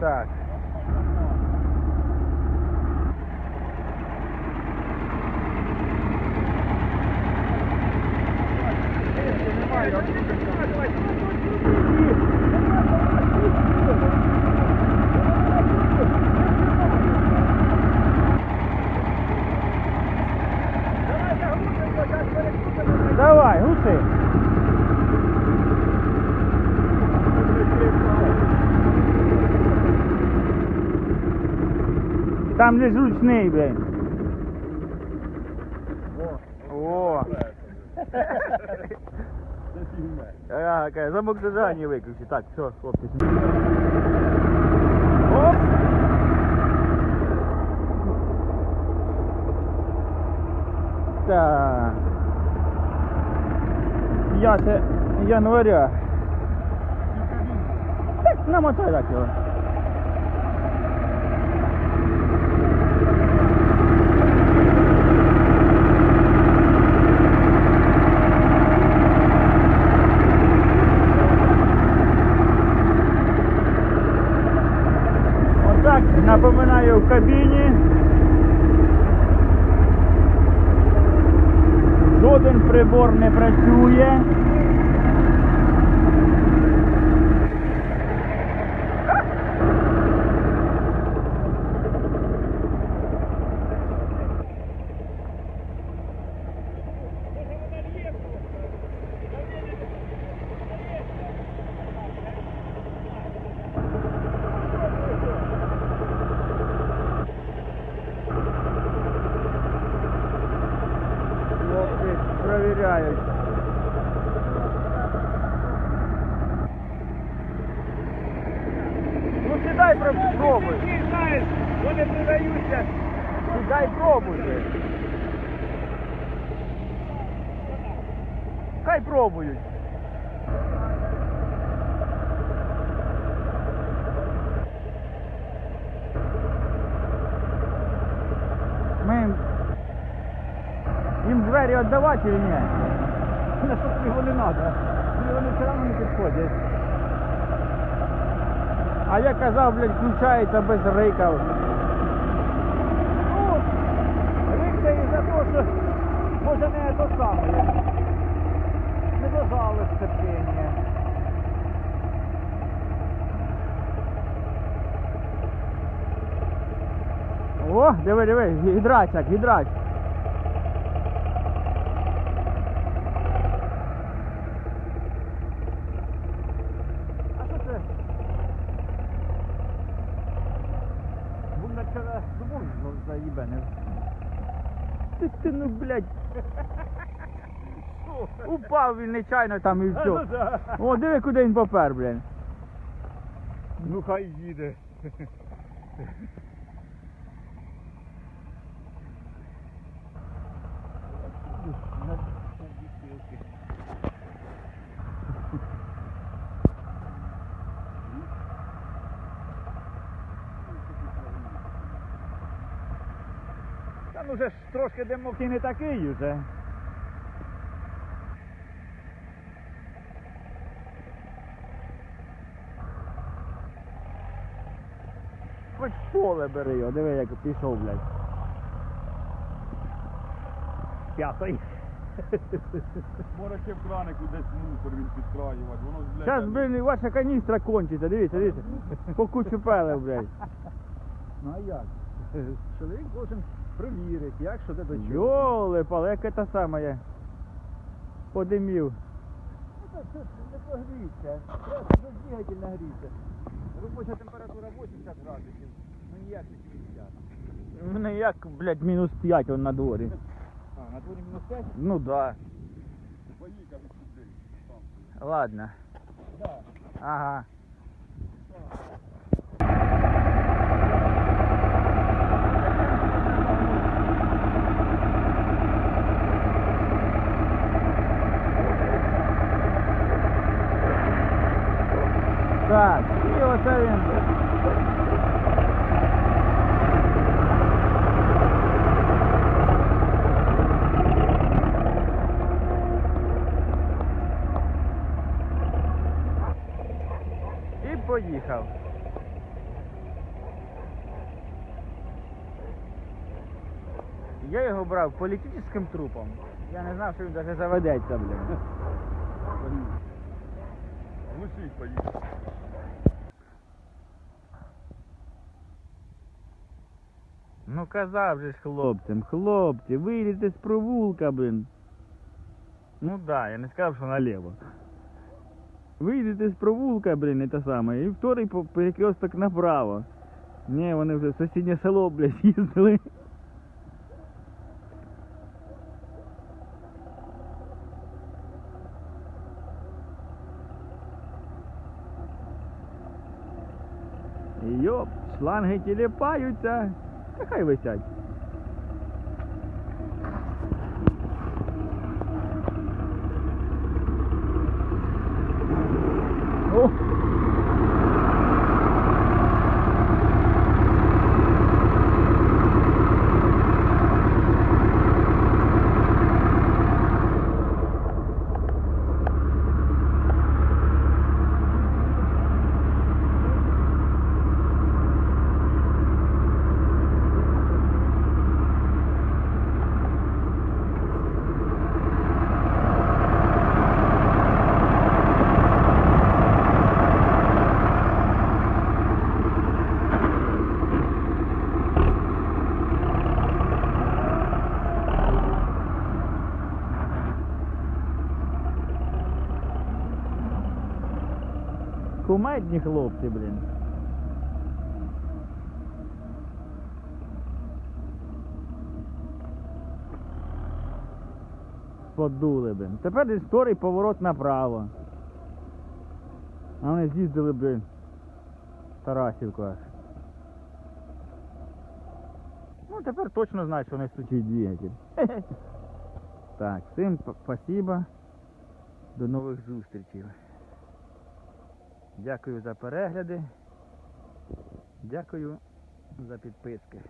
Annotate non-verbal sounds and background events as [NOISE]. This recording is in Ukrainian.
Так. Давай, Там же ж ручний, блядь. О. Ага, каже, замок зажигання виключи. Так, все, хлопці. Оп. Так. Я це января. Так, намотай так. Напоминаю в кабіні. Жоден прибор не працює. Хлопці провіряють. Ну сідай про- пробуй. Ти знаєш, вони продаються. Сідай пробуй. Хай пробують. Ми їм двері віддавати чи ні? [LAUGHS] На що його не треба. Вони все одно не підходять. А я казав, блядь, включається без риків. Ну, рикся із-за того, що може не то саме. Не дожали терпіння. О, диви, диви, гідрач, як гідрач. А що це? Був на вчора ну, Ты Ти, ти ну, блядь. Упав він нечайно там і все. О, диви, куди він попер, блядь. Ну хай їде. Та вже ж трошки димок і не такий уже. Хоч поле бери його, диви, як пішов, блядь. П'ятий. Може ще в кранику десь мусор він підкраювати, воно ж, блядь, Зараз, блін, ваша каністра кончиться, дивіться, дивіться. По кучу пелев, блядь. Ну а як? Чоловік должен перевірити, як що де до чого. Йоли, пале, яке та саме є. Подимів. Ну, це, не погріться. Треба двигатель нагріться. Робоча температура 80 градусів. Ну ніяк не 70. У мене як, блядь, мінус 5 он на дворі. А, на дворі мінус 5? Ну да. Поїхав сюди. Ладно. Да. Ага. Так, і оце він. І поїхав. Я його брав політичним трупом. Я не знав, що він навіть заведеться, блін. Глушись поїхав. Ну казав же ж хлопцям, хлопці, вийдете з провулка, блін. Ну да, я не сказав, що наліво. Вийдете з провулка, блін, і те саме, і вторий перекресток направо. Ні, вони вже в сусіднє село, блядь, [LAUGHS] їздили. Йоп, шланги тіліпаються. Та хай висять. О! Кумедні хлопці, блін. Подули, блін. Тепер десь вторий поворот направо. А вони з'їздили, блін. Тарасівку аж. Ну, тепер точно знають, що не стучить двигатель. Так, всім спасибо. До нових зустрічей. Дякую за перегляди. Дякую за підписки.